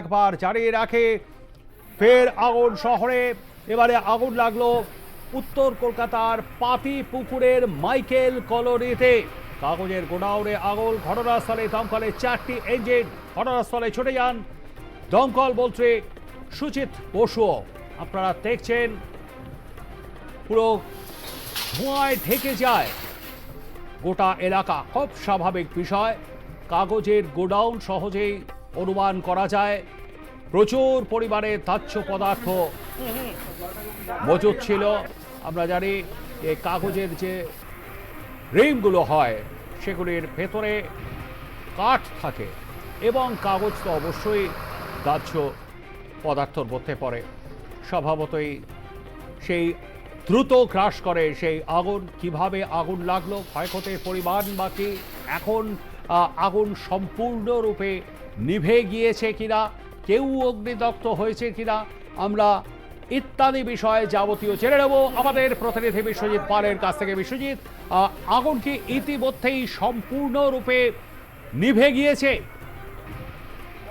একবার জ্বালিয়ে রাখে, ফের আগুন শহরে। এবারে আগুন লাগল উত্তর কলকাতার পাতি পুকুরের মাইকেল কলোনিতে। কাগজের গোডাউনে আগুন, ঘটনাস্থলে দমকলে চারটি ইঞ্জিন ঘটনাস্থলে ছুটে যান দমকল মন্ত্রী সুচিত বসু আপনারা দেখছেন পুরো ধোঁয়ায় ঢেকে যায় গোটা এলাকা। খুব স্বাভাবিক বিষয়, কাগজের গোডাউন সহজেই অনুমান করা যায়, প্রচুর পরিমাণে তাচ্য পদার্থ মজুদ ছিল। আমরা জানি যে কাগজের যে রিমগুলো হয়, সেগুলির ভেতরে কাঠ থাকে এবং কাগজ তো অবশ্যই দাহ্য পদার্থর মধ্যে পড়ে। স্বভাবতই সেই দ্রুত গ্রাস করে, সেই আগুন কীভাবে আগুন লাগল, ক্ষয়ক্ষতির পরিমাণ বাকি এখন আগুন সম্পূর্ণরূপে নিভে গিয়েছে কিনা, কেউ অগ্নিদগ্ধ হয়েছে কিনা, আমরা ইত্যাদি বিষয়ে যাবতীয় জেনে নেব। আমাদের প্রতিনিধি বিশ্বজিৎ পালের কাছ থেকে। বিশ্বজিৎ আগুন কি ইতিমধ্যেই সম্পূর্ণরূপে নিভে গিয়েছে?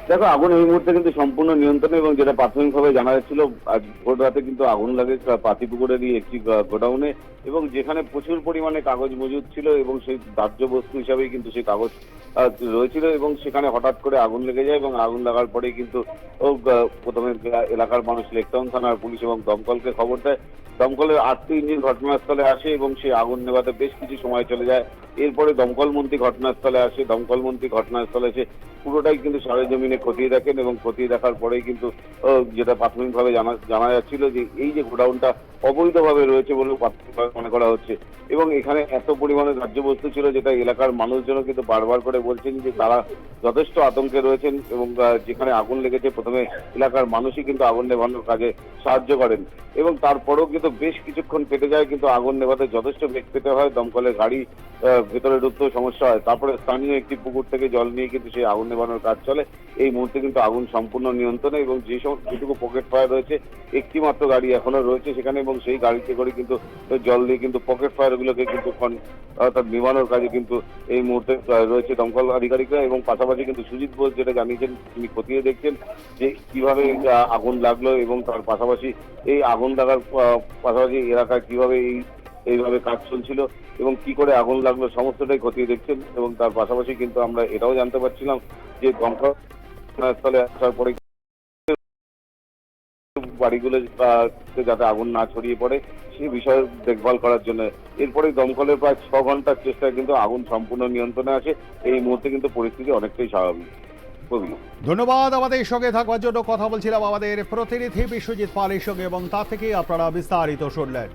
দেখো, আগুন এই মুহূর্তে কিন্তু সম্পূর্ণ নিয়ন্ত্রণে এবং যেটা প্রাথমিকভাবে জানা যাচ্ছিল, আজ ভোর রাতে কিন্তু আগুন লাগে পাতিপুকুরেরই একটি গোডাউনে এবং যেখানে প্রচুর পরিমাণে কাগজ মজুদ ছিল এবং সেই দাহ্য বস্তু হিসাবেই কিন্তু সেই কাগজ রয়েছিল এবং সেখানে হঠাৎ করে আগুন লেগে যায় এবং আগুন লাগার পরেই কিন্তু প্রথমে এলাকার মানুষ লেকটাউন থানার পুলিশ এবং দমকলকে খবর দেয়। দমকলের আটটি ইঞ্জিন ঘটনাস্থলে আসে এবং সেই আগুন নেভাতে বেশ কিছু সময় চলে যায়। এরপরে দমকল মন্ত্রী ঘটনাস্থলে আসে দমকল মন্ত্রী ঘটনাস্থলে এসে পুরোটাই কিন্তু সরেজমিনে খতিয়ে দেখেন এবং খতিয়ে দেখার পরেই কিন্তু যেটা প্রাথমিকভাবে জানা জানা যাচ্ছিল যে এই যে গোডাউনটা অবৈধভাবে রয়েছে বলে মনে করা হচ্ছে। এবং এখানে এত পরিমাণে বস্তু ছিল যেটা এলাকার মানুষজনও কিন্তু বারবার করে বলছেন যে তারা যথেষ্ট আতঙ্কে রয়েছেন এবং যেখানে আগুন লেগেছে প্রথমে এলাকার মানুষই কিন্তু আগুন নেভানোর কাজে সাহায্য করেন। এবং তারপরেও কিন্তু বেশ কিছুক্ষণ কেটে যায় কিন্তু আগুন নেভাতে যথেষ্ট বেগ পেতে হয় দমকলের গাড়ি ভেতরে ঢুকতেও সমস্যা হয়। তারপরে স্থানীয় একটি পুকুর থেকে জল নিয়ে কিন্তু সেই আগুন নেভানোর কাজ চলে। এই মুহূর্তে কিন্তু আগুন সম্পূর্ণ নিয়ন্ত্রণে এবং যে সব যেটুকু পকেট ফায়ার রয়েছে একটি মাত্র গাড়ি এখনও রয়েছে সেখানে এবং সেই গাড়িতে করে কিন্তু জল দিয়ে কিন্তু পকেট ফায়ার গুলোকে কিন্তু অর্থাৎ নিভানোর কাজে কিন্তু এই মুহূর্তে রয়েছে দমকল আধিকারিকরা এবং পাশাপাশি কিন্তু সুজিত বোস যেটা জানিয়েছেন, তিনি খতিয়ে দেখছেন যে কীভাবে আগুন লাগল এবং তার পাশাপাশি এই আগুন লাগার পাশাপাশি এলাকায় কীভাবে এই, এইভাবে কাজ চলছিল এবং কি করে আগুন লাগল সমস্তটাই খতিয়ে দেখছেন এবং তার পাশাপাশি কিন্তু আমরা এটাও জানতে পারছিলাম যে দমকল স্থলে আসার পরে বাড়িগুলো যাতে আগুন না ছড়িয়ে পড়ে সে বিষয়ে দেখভাল করার জন্য। এরপরে দমকলের প্রায় ছ ঘণ্টার চেষ্টায় কিন্তু আগুন সম্পূর্ণ নিয়ন্ত্রণে আছে এই মুহূর্তে কিন্তু পরিস্থিতি অনেকটাই স্বাভাবিক। ধন্যবাদ আমাদের সঙ্গে থাকবার জন্য। কথা বলছিলাম আমাদের প্রতিনিধি বিশ্বজিৎ পালের সঙ্গে, এবং তা থেকে আপনারা বিস্তারিত শুনলেন।